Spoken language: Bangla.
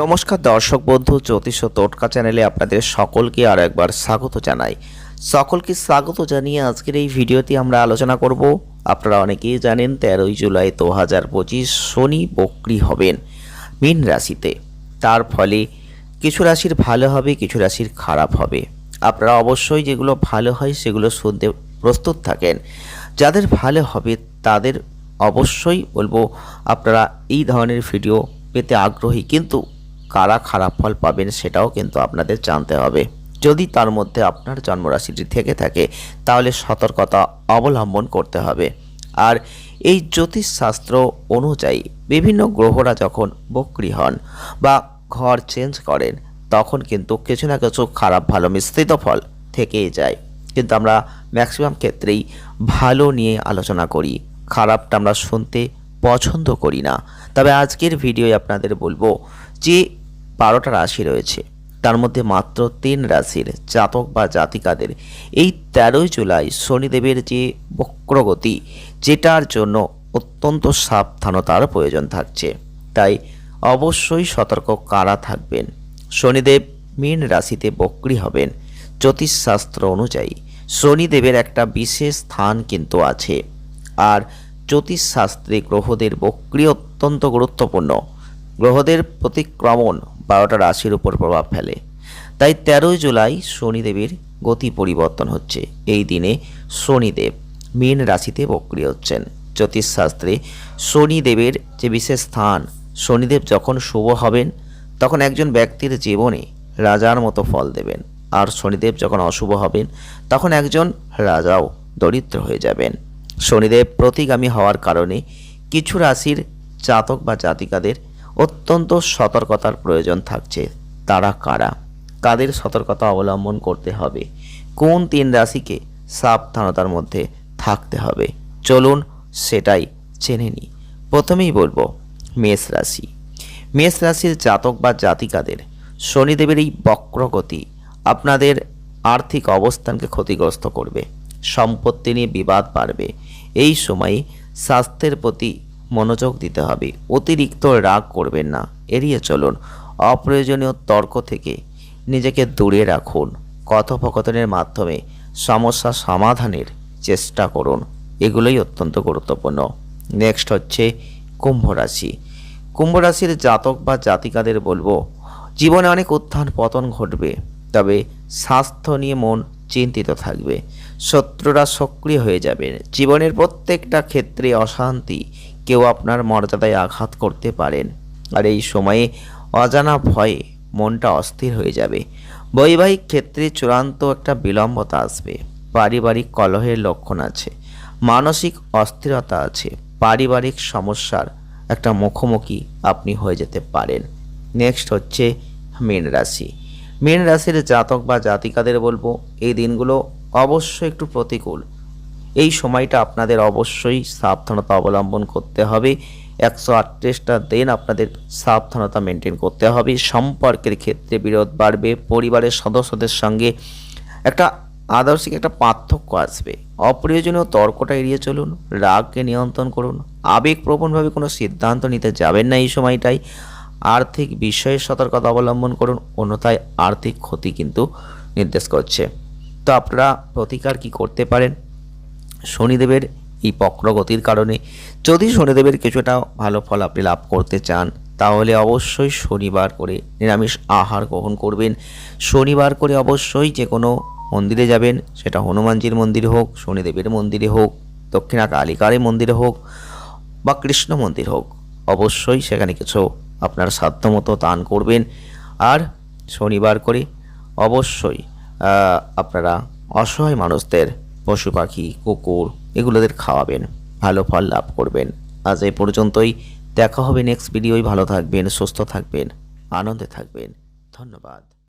নমস্কার দর্শক বন্ধু, জ্যোতিষ টোটকা চ্যানেলে আপনাদের সকলকে আর একবার স্বাগত জানাই। সকলকে স্বাগত জানিয়ে আজকের এই ভিডিওতে আমরা আলোচনা করব, আপনারা অনেকেই জানেন তেরোই জুলাই দু হাজার পঁচিশ শনি বক্রি হবেন মীন রাশিতে। তার ফলে কিছু রাশির ভালো হবে, কিছু রাশির খারাপ হবে। আপনারা অবশ্যই যেগুলো ভালো হয় সেগুলো শুনতে প্রস্তুত থাকেন। যাদের ভালো হবে তাদের অবশ্যই বলব, আপনারা এই ধরনের ভিডিও পেতে আগ্রহী। কিন্তু কারা খারাপ ফল পাবেন সেটাও কিন্তু আপনাদের জানতে হবে। যদি তার মধ্যে আপনার জন্মরাশিটি থেকে থাকে, তাহলে সতর্কতা অবলম্বন করতে হবে। আর এই জ্যোতিষশাস্ত্র অনুযায়ী বিভিন্ন গ্রহরা যখন বক্রি হন বা ঘর চেঞ্জ করেন, তখন কিন্তু কিছু না কিছু খারাপ ভালো মিশ্রিত ফল থেকেই যায়। কিন্তু আমরা ম্যাক্সিমাম ক্ষেত্রেই ভালো নিয়ে আলোচনা করি। খারাপটা আমরা শুনতে পছন্দ করি না। তবে আজকের ভিডিওয় আপনাদের বলব যে বারোটা রাশি রয়েছে। তার মধ্যে মাত্র তিন রাশির জাতক বা জাতিকাদের এই তেরোই জুলাই শনিদেবের যে বক্রগতি, যেটার জন্য অত্যন্ত সাবধানতার প্রয়োজন থাকছে। তাই অবশ্যই সতর্ক কারা থাকবেন? শনিদেব মীন রাশিতে বক্রি হবেন। জ্যোতিষশাস্ত্র অনুযায়ী শনিদেবের একটা বিশেষ স্থান কিন্তু আছে। আর জ্যোতিষশাস্ত্রে গ্রহদের বক্রি অত্যন্ত গুরুত্বপূর্ণ। গ্রহদের প্রতিক্রমণ বারোটা রাশির উপর প্রভাব ফেলে। তাই তেরোই জুলাই শনিদেবের গতি পরিবর্তন হচ্ছে। এই দিনে শনিদেব মীন রাশিতে বক্রি হচ্ছেন। জ্যোতিষশাস্ত্রে শনিদেবের যে বিশেষ স্থান, শনিদেব যখন শুভ হবেন, তখন একজন ব্যক্তির জীবনে রাজার মতো ফল দেবেন। আর শনিদেব যখন অশুভ হবেন, তখন একজন রাজাও দরিদ্র হয়ে যাবেন। শনিদেব প্রতিগামী হওয়ার কারণে কিছু রাশির জাতক বা জাতিকাদের অত্যন্ত সতর্কতার প্রয়োজন থাকছে। তারা কারা? কাদের সতর্কতা অবলম্বন করতে হবে? কোন তিন রাশিকে সাবধানতার মধ্যে থাকতে হবে? চলুন সেটাই জেনে নিই। প্রথমেই বলব, মেষ রাশি। মেষ রাশির জাতক বা জাতিকাদের শনিদেবের এই বক্রগতি আপনাদের আর্থিক অবস্থানকে ক্ষতিগ্রস্ত করবে, সম্পত্তি নিয়ে বিবাদ বাড়বে। এই সময়ে স্বাস্থ্যের প্রতি মনোযোগ দিতে হবে। অতিরিক্ত রাগ করবেন না। এড়িয়ে চলুন। অপ্রয়োজনীয় তর্ক থেকে নিজেকে দূরে রাখুন। কথোপকথনের মাধ্যমে সমস্যা সমাধানের চেষ্টা করুন। এগুলোই অত্যন্ত গুরুত্বপূর্ণ। নেক্সট হচ্ছে কুম্ভ রাশি। কুম্ভ রাশির জাতক বা জাতিকাদের বলব, জীবনে অনেক উত্থান পতন ঘটবে, তবে স্বাস্থ্য নিয়ে মন চিন্তিত থাকবে। শত্রুরা সক্রিয় হয়ে যাবে। জীবনের প্রত্যেকটা ক্ষেত্রে অশান্তি কেউ আপনার মর্যাদায় আঘাত করতে পারেন। আর এই সময়ে অজানা ভয়ে মনটা অস্থির হয়ে যাবে। বৈবাহিক ক্ষেত্রে চূড়ান্ত একটা বিলম্বতা আসবে। পারিবারিক কলহের লক্ষণ আছে, মানসিক অস্থিরতা আছে, পারিবারিক সমস্যার একটা মুখোমুখি আপনি হয়ে যেতে পারেন। নেক্সট হচ্ছে মীন রাশি। মীন রাশির জাতক বা জাতিকাদের বলব, এই দিনগুলো অবশ্যই একটু প্রতিকূল। এই সময়টা আপনাদের অবশ্যই সাবধানতা অবলম্বন করতে হবে। একশো আটত্রিশটা দিন আপনাদের সাবধানতা মেনটেন করতে হবে। সম্পর্কের ক্ষেত্রে বিরোধ বাড়বে, পরিবারের সদস্যদের সঙ্গে একটা আদর্শিক একটা পার্থক্য আসবে। অপ্রয়োজনীয় তর্কটা এড়িয়ে চলুন, রাগকে নিয়ন্ত্রণ করুন, আবেগপ্রবণভাবে কোনো সিদ্ধান্ত নিতে যাবেন না এই সময়টাই আর্থিক বিষয়ে সতর্কতা অবলম্বন করুন, অন্যথায় আর্থিক ক্ষতি কিন্তু নির্দেশ করছে। তো আপনারা প্রতিকার কি করতে পারেন? শনিদেবের এই বক্রগতির কারণে যদি শনিদেবের কিছুটা ভালো ফল আপনি লাভ করতে চান, তাহলে অবশ্যই শনিবার করে নিরামিষ আহার গ্রহণ করবেন। শনিবার করে অবশ্যই যে কোনো মন্দিরে যাবেন, সেটা হনুমানজির মন্দির হোক, শনিদেবের মন্দিরে হোক, দক্ষিণা কালিকারের মন্দিরে হোক বা কৃষ্ণ মন্দির হোক, অবশ্যই সেখানে কিছু আপনার সাধ্যমতো দান করবেন। আর শনিবার করে অবশ্যই আপনারা অসহায় মানুষদের পশু পাখি, কুকুর এগুলোদের খাওয়াবেন, ভালো ফল লাভ করবেন। আজ এ পর্যন্তই। দেখা হবে নেক্সট ভিডিওই ভালো থাকবেন, সুস্থ থাকবেন, আনন্দে থাকবেন। ধন্যবাদ।